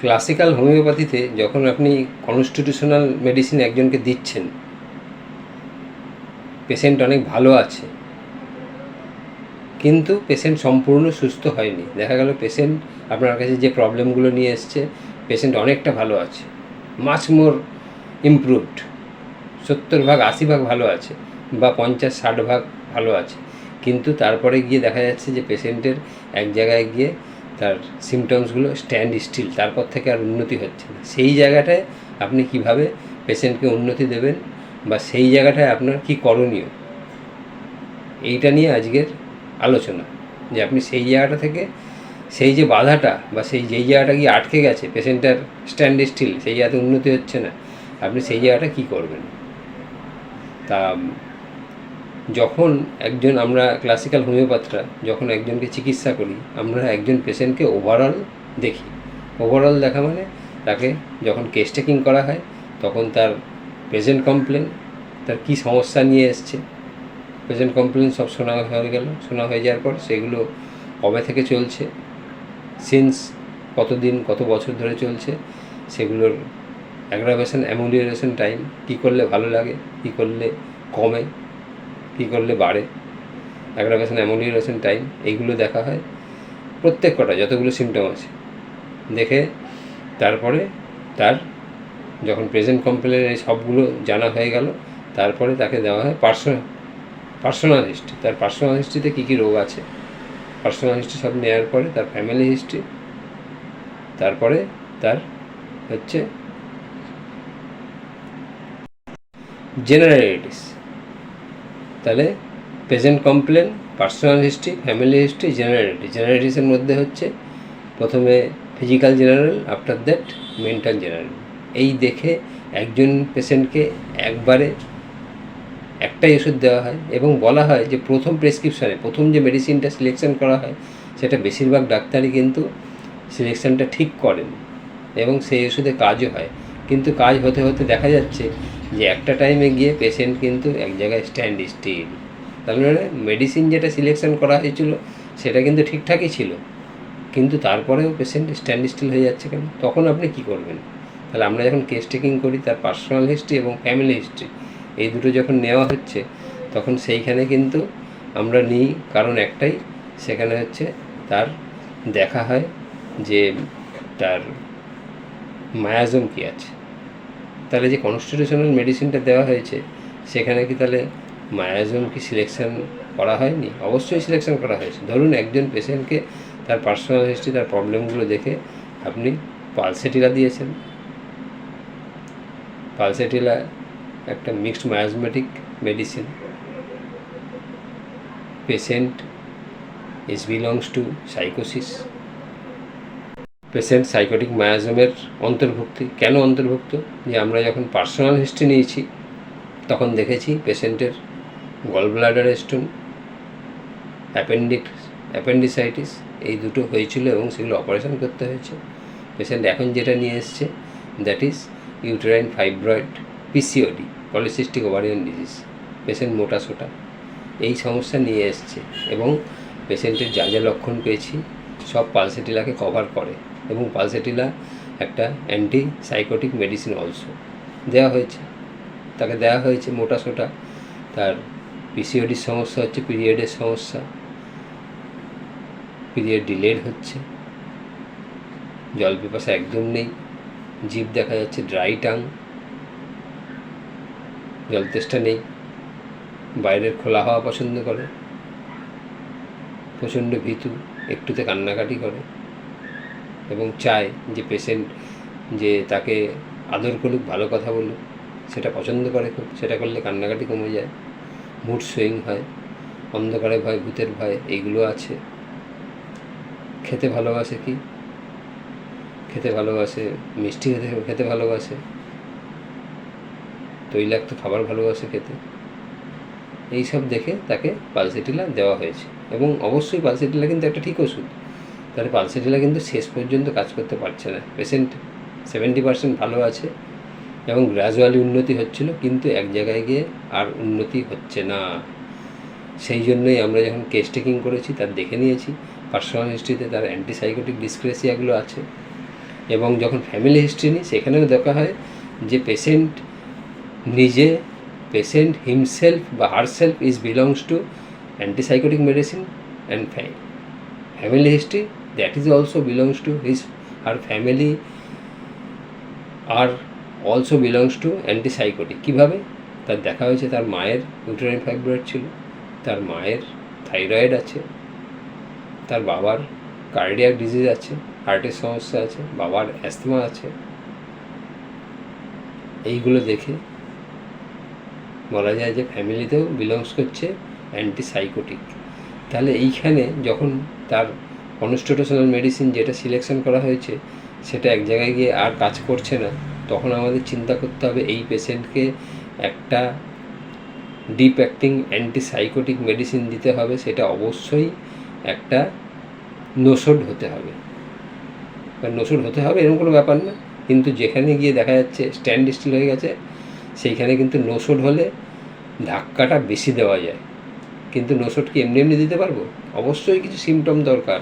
Classical হোমিওপ্যাথিতে যখন আপনি constitutional medicine একজনকে দিচ্ছেন পেশেন্ট অনেক ভালো আছে, কিন্তু পেশেন্ট সম্পূর্ণ সুস্থ হয়নি। দেখা গেল পেশেন্ট আপনার কাছে যে প্রবলেমগুলো নিয়ে এসছে পেশেন্ট অনেকটা ভালো আছে মাচ মোর ইমপ্রুভড সত্তর ভাগ, আশি ভাগ ভালো আছে বা পঞ্চাশ, ষাট ভাগ ভালো আছে। কিন্তু তারপরে গিয়ে দেখা যাচ্ছে যে পেশেন্টের এক জায়গায় গিয়ে তার সিমটমসগুলো স্ট্যান্ড স্টিল তারপর থেকে আর উন্নতি হচ্ছে না। সেই জায়গাটায় আপনি কীভাবে পেশেন্টকে উন্নতি দেবেন বা সেই জায়গাটায় আপনার কি করণীয়, এইটা নিয়ে আজকের আলোচনা। যে আপনি সেই জায়গাটা থেকে সেই যে বাধাটা বা সেই যেই জায়গাটা গিয়ে আটকে গেছে পেশেন্টের স্ট্যান্ড স্টিল সেই জায়গাতে উন্নতি হচ্ছে না, আপনি সেই জায়গাটা কী করবেন? তা যখন একজন, আমরা ক্লাসিক্যাল হোমিওপ্যাথরা যখন একজনকে চিকিৎসা করি, আমরা একজন পেশেন্টকে ওভারঅল দেখি। ওভারঅল দেখা মানে তাকে যখন কেস টেকিং করা হয়, তখন তার প্রেজেন্ট কমপ্লেন তার কী সমস্যা নিয়ে এসছে। প্রেজেন্ট কমপ্লেন সব শোনা হয়ে গেল। শোনা হয়ে যাওয়ার পর সেগুলো কবে থেকে চলছে? সিন্স কতদিন, কত বছর ধরে চলছে? সেগুলোর অ্যাগ্রাভেশন অ্যামুলিয়ারেশন টাইম কী করলে ভালো লাগে, কী করলে কমে? কী করলে বাড়ে? অ্যাগ্রাভেশন অ্যামুলিয়ারেশন টাইম এইগুলো দেখা হয় প্রত্যেক কটা, যতগুলো সিমটম আছে। দেখে তারপরে তার যখন প্রেজেন্ট কমপ্লেনের এই সবগুলো জানা হয়ে গেল, তারপরে তাকে দেওয়া হয় পার্সোনাল পার্সোনাল হিস্ট্রি তার পার্সোনাল হিস্ট্রিতে কী কী রোগ আছে? পার্সোনাল হিস্ট্রি সব নেওয়ার পরে তার ফ্যামিলি হিস্ট্রি তারপরে তার হচ্ছে জেনারেলিটিস তাহলে present complaint personal history family history generality জেনারেলিটিসের মধ্যে হচ্ছে প্রথমে physical general after that mental general এই দেখে একজন পেশেন্টকে একবারে একটাই ওষুধ দেওয়া হয় এবং বলা হয় যে প্রথম প্রেসক্রিপশানে প্রথম যে মেডিসিনটা সিলেকশন করা হয়, সেটা বেশিরভাগ ডাক্তারই কিন্তু সিলেকশনটা ঠিক করেন এবং সেই ওষুধে কাজও হয়। কিন্তু কাজ হতে হতে দেখা যাচ্ছে যে একটা টাইমে গিয়ে পেশেন্ট কিন্তু এক জায়গায় স্ট্যান্ড স্টিল তার মানে মেডিসিন যেটা সিলেকশন করা হয়েছিল, সেটা কিন্তু ঠিকঠাকই ছিল। কিন্তু তারপরেও পেশেন্ট স্ট্যান্ড স্টিল হয়ে যাচ্ছে কেন? তখন আপনি কি করবেন? তাহলে আমরা যখন কেস টেকিং করি, তার পার্সোনাল হিস্ট্রি এবং ফ্যামিলি হিস্ট্রি এই দুটো যখন নেওয়া হচ্ছে, তখন সেইখানে কিন্তু আমরা নিই। কারণ একটাই, সেখানে হচ্ছে তার দেখা হয় যে তার মায়াজম কী আছে। তাহলে যে কনস্টিটিউশনাল মেডিসিনটা দেওয়া হয়েছে, সেখানে কি তাহলে মায়াজম কি সিলেকশন করা হয়নি? অবশ্যই সিলেকশন করা হয়েছে। ধরুন একজন পেশেন্টকে তার পার্সোনাল হিস্ট্রি তার প্রবলেমগুলো দেখে আপনি পালসেটিলা দিয়েছেন। পালসেটিলা একটা mixed miasmatic medicine patient is belongs to sycosis patient sycotic মায়াজমের অন্তর্ভুক্তি। কেন অন্তর্ভুক্ত? যে আমরা যখন পার্সোনাল হিস্ট্রি নিয়েছি, তখন দেখেছি পেশেন্টের gall bladder stone appendix appendicitis এই দুটো হয়েছিল এবং সেগুলো অপারেশন করতে হয়েছে। পেশেন্ট এখন যেটা নিয়ে এসছে that is uterine fibroid PCOD polycystic ovarian disease patient মোটা সোটা এই সমস্যা নিয়ে এসছে এবং পেশেন্টের যা যা লক্ষণ পেয়েছি সব পালসেটিলাকে কভার করে এবং পালসেটিলা একটা অ্যান্টি সাইকোটিক মেডিসিন অলসো দেওয়া হয়েছে। তাকে দেওয়া হয়েছে মোটা সোটা। তার পিসিওডির সমস্যা হচ্ছে পিরিয়ডের সমস্যা। পিরিয়ড ডিলেড হচ্ছে। জল পিপাসা একদম নেই। জিভ দেখা যাচ্ছে ড্রাই টাং জল তেষ্টা নেই। বাইরের খোলা হাওয়া পছন্দ করে। প্রচণ্ড ভীতু। একটুতে কান্নাকাটি করে এবং চায় যে পেশেন্ট যে তাকে আদর করুক, ভালো কথা বলুক, সেটা পছন্দ করে খুব, সেটা করলে কান্নাকাটি কমে যায় মুড সুইং হয়, অন্ধকারে ভয়, ভূতের ভয়, এইগুলো আছে। খেতে ভালোবাসে কি? খেতে ভালোবাসে, মিষ্টি খেতে খেতে ভালোবাসে। তৈলাক্ত খাবার ভালোবাসে খেতে। এইসব দেখে তাকে পালসেটিলা দেওয়া হয়েছে। এবং অবশ্যই পালসেটিলা কিন্তু একটা ঠিক ওষুধ। তাহলে পালসেটিলা কিন্তু শেষ পর্যন্ত কাজ করতে পারছে না। পেশেন্ট সেভেন্টি পার্সেন্ট ভালো আছে এবং গ্র্যাজুয়ালি উন্নতি হচ্ছিল, কিন্তু এক জায়গায় গিয়ে আর উন্নতি হচ্ছে না। সেই জন্যই আমরা যখন কেস টেকিং করেছি, তার দেখে নিয়েছি। পার্সোনাল হিস্ট্রিতে তার অ্যান্টিসাইকোটিক ডিসক্রেসিয়াগুলো আছে। এবং যখন ফ্যামিলি হিস্ট্রি নিই সেখানেও দেখা হয় যে পেশেন্ট নিজে পেশেন্ট হিমসেলফ বা herself is belongs to antipsychotic medicine and family history that is also belongs to his or family R also belongs to antipsychotic কীভাবে? তার দেখা হয়েছে, তার মায়ের ইউটেরাইন ফাইব্রয়েড ছিল, তার মায়ের থাইরয়েড আছে, তার বাবার কার্ডিয়াক ডিজিজ আছে হার্টের সমস্যা আছে, বাবার অ্যাস্থমা আছে, এইগুলো দেখে বলা যায় যে ফ্যামিলিতেও বিলংস করছে অ্যান্টিসাইকোটিক তাহলে এইখানে যখন তার কনস্টিটিউশনাল মেডিসিন যেটা সিলেকশন করা হয়েছে, সেটা এক জায়গায় গিয়ে আর কাজ করছে না, তখন আমাদের চিন্তা করতে হবে এই পেশেন্টকে একটা ডিপ অ্যাক্টিং অ্যান্টিসাইকোটিক মেডিসিন দিতে হবে, সেটা অবশ্যই একটা নোসড হতে হবে। নোসড হতে হবে এরকম কোনো ব্যাপার না, কিন্তু যেখানে গিয়ে দেখা যাচ্ছে স্ট্যান্ড স্টিল হয়ে গেছে সেইখানে কিন্তু নোসড হলে ধাক্কাটা বেশি দেওয়া যায়। কিন্তু নোসড কি এমনি এমনি দিতে পারব? অবশ্যই কিছু সিমটম দরকার।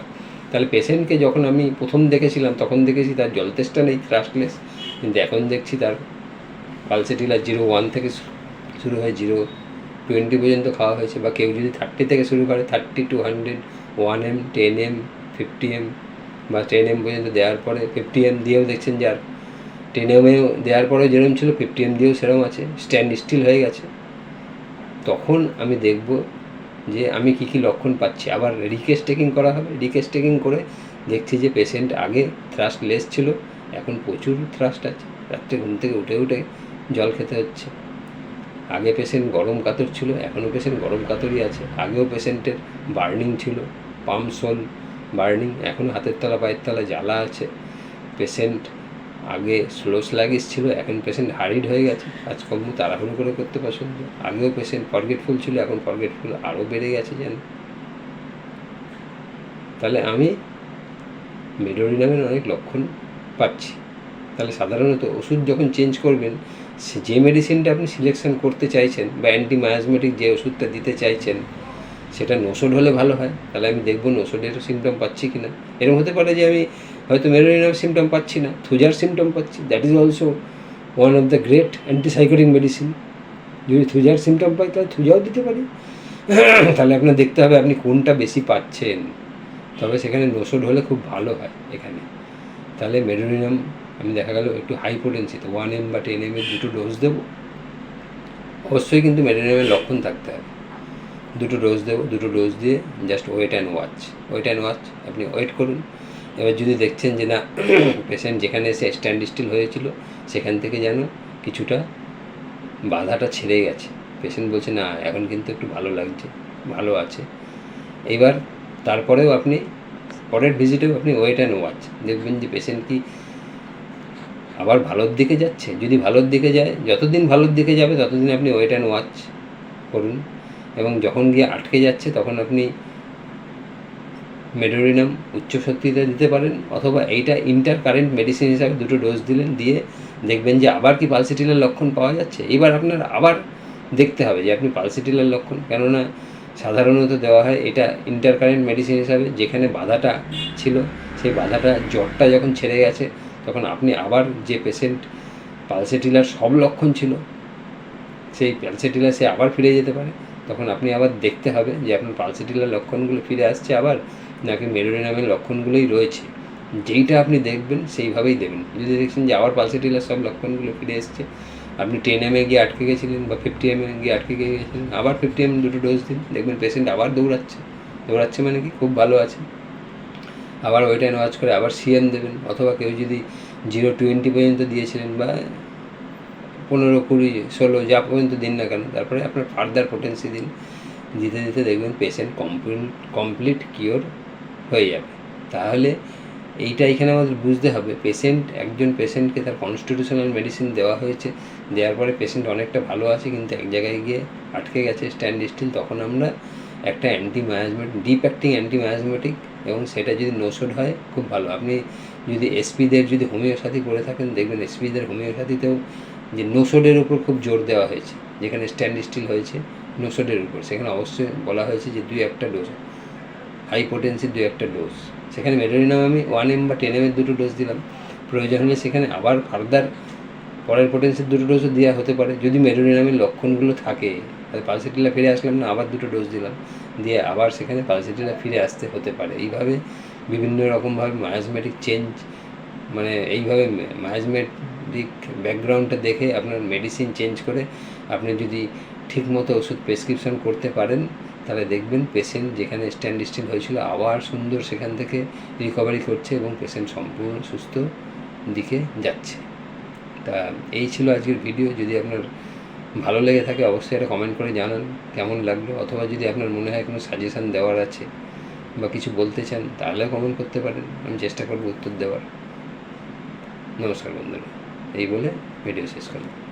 তাহলে পেশেন্টকে যখন আমি প্রথম দেখেছিলাম, তখন দেখেছি তার জল তেষ্টা নেই থ্রাস্টলেস কিন্তু এখন দেখছি তার পালসেটিলার জিরো ওয়ান থেকে শুরু হয় জিরো টোয়েন্টি পর্যন্ত খাওয়া হয়েছে বা কেউ যদি থার্টি থেকে শুরু করে thirty two hundred one M ten M fifty M বা টেন এম পর্যন্ত দেওয়ার পরে ফিফটি এম দিয়েও দেখছেন যে আর টেন এমেও দেওয়ার পরে যেরকম ছিল ফিফটি এম দিয়েও সেরকম আছে স্ট্যান্ড স্টিল হয়ে গেছে। তখন আমি দেখব যে আমি কী কী লক্ষণ পাচ্ছি। আবার রিকেস টেকিং করা হবে। রিকেস টেকিং করে দেখছি যে পেশেন্ট আগে থ্রাস্ট লেস ছিল, এখন প্রচুর থ্রাস্ট আছে। রাত্রে ঘুম থেকে উঠে উঠে জল খেতে হচ্ছে। আগে পেশেন্ট গরম কাতর ছিল এখনও পেশেন্ট গরম কাতরই আছে। আগেও পেশেন্টের বার্নিং ছিল পাম সোল বার্নিং এখনও হাতের তলা, পায়ের তলা জ্বালা আছে। পেশেন্ট আগে স্লো স্লাগিস ছিল, এখন পেশেন্ট হারিড হয়ে গেছে। কাজকর্ম তাড়াহুড়ো করে করতে পছন্দ। আগেও পেশেন্ট ফরগেটফুল ছিল, এখন ফরগেটফুল আরও বেড়ে গেছে যেন। তাহলে আমি মেডোরিনামের অনেক লক্ষণ পাচ্ছি। তাহলে সাধারণত ওষুধ যখন চেঞ্জ করবেন, সে যে মেডিসিনটা আপনি সিলেকশন করতে চাইছেন বা অ্যান্টি মায়াজমেটিক যে ওষুধটা দিতে চাইছেন, সেটা নোসড হলে ভালো হয়। তাহলে আমি দেখব নোসডের সিমটম পাচ্ছি কি না এরকম হতে পারে যে আমি হয়তো মেরোরিনার সিমটম পাচ্ছি না, থুজার সিমটম পাচ্ছি that is also one of the great antipsychotic medicine যদি থুজার সিমটম পাই, তাহলে থুজাও দিতে পারি। তাহলে আপনার দেখতে হবে আপনি কোনটা বেশি পাচ্ছেন। তবে সেখানে নোসড হলে খুব ভালো হয় এখানে। তাহলে মেডোরিনাম আমি দেখা গেল একটু হাই পোটেন্সিতে ওয়ান এম বা টেন এম এর দুটো ডোজ দেবো। অবশ্যই কিন্তু মেডোরিনামের লক্ষণ থাকতে হবে। দুটো ডোজ দেবো, দুটো ডোজ দিয়ে just wait and watch wait and watch আপনি ওয়েট করুন। এবার যদি দেখছেন যে না পেশেন্ট যেখানে এসে স্ট্যান্ড স্টিল হয়েছিল, সেখান থেকে যেন কিছুটা বাধাটা ছেড়ে গেছে। পেশেন্ট বলছে, না, এখন কিন্তু একটু ভালো লাগছে, ভালো আছে। এবার তারপরেও আপনি, পরের ভিজিটেও আপনি ওয়েট অ্যান্ড ওয়াচ দেখবেন যে পেশেন্ট কি আবার ভালোর দিকে যাচ্ছে? যদি ভালোর দিকে যায়, যতদিন ভালোর দিকে যাবে, ততদিন আপনি ওয়েট অ্যান্ড ওয়াচ করুন। এবং যখন গিয়ে আটকে যাচ্ছে, তখন আপনি মেডোরিনাম উচ্চ শক্তিতে দিতে পারেন অথবা এইটা ইন্টার কারেন্ট মেডিসিন হিসাবে দুটো ডোজ দিলেন, দিয়ে দেখবেন যে আবার কি পালসিটিলের লক্ষণ পাওয়া যাচ্ছে। এবার আপনার আবার দেখতে হবে যে আপনি পালসিটিলের লক্ষণ, কেননা সাধারণত দেওয়া হয় এটা ইন্টার কারেন্ট মেডিসিন হিসাবে, যেখানে বাধাটা ছিল, সেই বাধাটা, জ্বরটা যখন ছেড়ে গেছে, তখন আপনি আবার যে পেশেন্ট পালসেটিলার সব লক্ষণ ছিল, সেই পালসেটিলার সে আবার ফিরে যেতে পারে। তখন আপনি আবার দেখতে হবে যে আপনার পালসেটিলার লক্ষণগুলো ফিরে আসছে আবার নাকি মেরোরিনামের লক্ষণগুলোই রয়েছে। যেইটা আপনি দেখবেন, সেইভাবেই দেবেন। যদি দেখছেন যে আবার পালসেটিলার সব লক্ষণগুলো ফিরে এসছে, আপনি টেন এমে গিয়ে আটকে গেছিলেন বা ফিফটি এমে গিয়ে আটকে গিয়ে গেছিলেন, আবার ফিফটি এম দুটো ডোজ দিন, দেখবেন পেশেন্ট আবার দৌড়াচ্ছে। দৌড়াচ্ছে মানে কি? খুব ভালো আছে। আবার ওইটা ওয়াচ করে আবার সিএম দেবেন, অথবা কেউ যদি জিরো টোয়েন্টি পর্যন্ত দিয়েছিলেন বা পনেরো, কুড়ি, ষোলো যা পর্যন্ত দিন না কেন, তারপরে আপনার ফার্দার পোটেন্সি দিন। দিতে দিতে দেখবেন পেশেন্ট কমপ্লিট কমপ্লিট কিওর হয়ে যাবে। তাহলে এইটা এখানে আমাদের বুঝতে হবে। পেশেন্ট একজন পেশেন্টকে তার কনস্টিটিউশনাল মেডিসিন দেওয়া হয়েছে। দেওয়ার পরে পেশেন্ট অনেকটা ভালো আছে, কিন্তু এক জায়গায় গিয়ে আটকে গেছে স্ট্যান্ড স্টিল তখন আমরা একটা anti management deep acting anti miasmatic এবং সেটা যদি নোসড হয়, খুব ভালো। আপনি যদি এসপিদের যদি হোমিওপ্যাথি করে থাকেন, দেখবেন এসপিদের হোমিওপ্যাথিতেও যে নোসডের উপর খুব জোর দেওয়া হয়েছে, যেখানে স্ট্যান্ড স্টিল হয়েছে নোসডের উপর। সেখানে অবশ্যই বলা হয়েছে যে দুই একটা ডোজ হাই দু একটা ডোজ সেখানে মেডোরিনাম আমি ওয়ান এম বা টেন এমের দুটো ডোজ দিলাম। প্রয়োজন হলে সেখানে আবার ফার্দার পরের পোটেন্সিয়াল দুটো ডোজও দেওয়া হতে পারে। যদি মেরোডিনামের লক্ষণগুলো থাকে, তাহলে পালসিটিলা ফিরে আসলাম না, আবার দুটো ডোজ দিলাম। দিয়ে আবার সেখানে পালসিটিলা ফিরে আসতে হতে পারে। এইভাবে বিভিন্ন রকমভাবে মায়াজমেটিক চেঞ্জ মানে এইভাবে মায়াজমেটিক ব্যাকগ্রাউন্ডটা দেখে আপনার মেডিসিন চেঞ্জ করে আপনি যদি ঠিকমতো ওষুধ প্রেসক্রিপশন করতে পারেন তাহলে দেখবেন পেশেন্ট যেখানে স্ট্যান্ড স্টিল হয়েছিল আবার সুন্দর সেখান থেকে রিকভারি করছে এবং পেশেন্ট সম্পূর্ণ সুস্থ দিকে যাচ্ছে। তা এই ছিল আজকের ভিডিও যদি আপনার ভালো লেগে থাকে অবশ্যই এটা কমেন্ট করে জানান, কেমন লাগল? অথবা যদি আপনার মনে হয় কোনো সাজেশান দেওয়ার আছে বা কিছু বলতে চান, তাহলেও কমেন্ট করতে পারেন। আমি চেষ্টা করব উত্তর দেওয়ার। নমস্কার বন্ধুরা। এই বলে ভিডিও শেষ করলাম।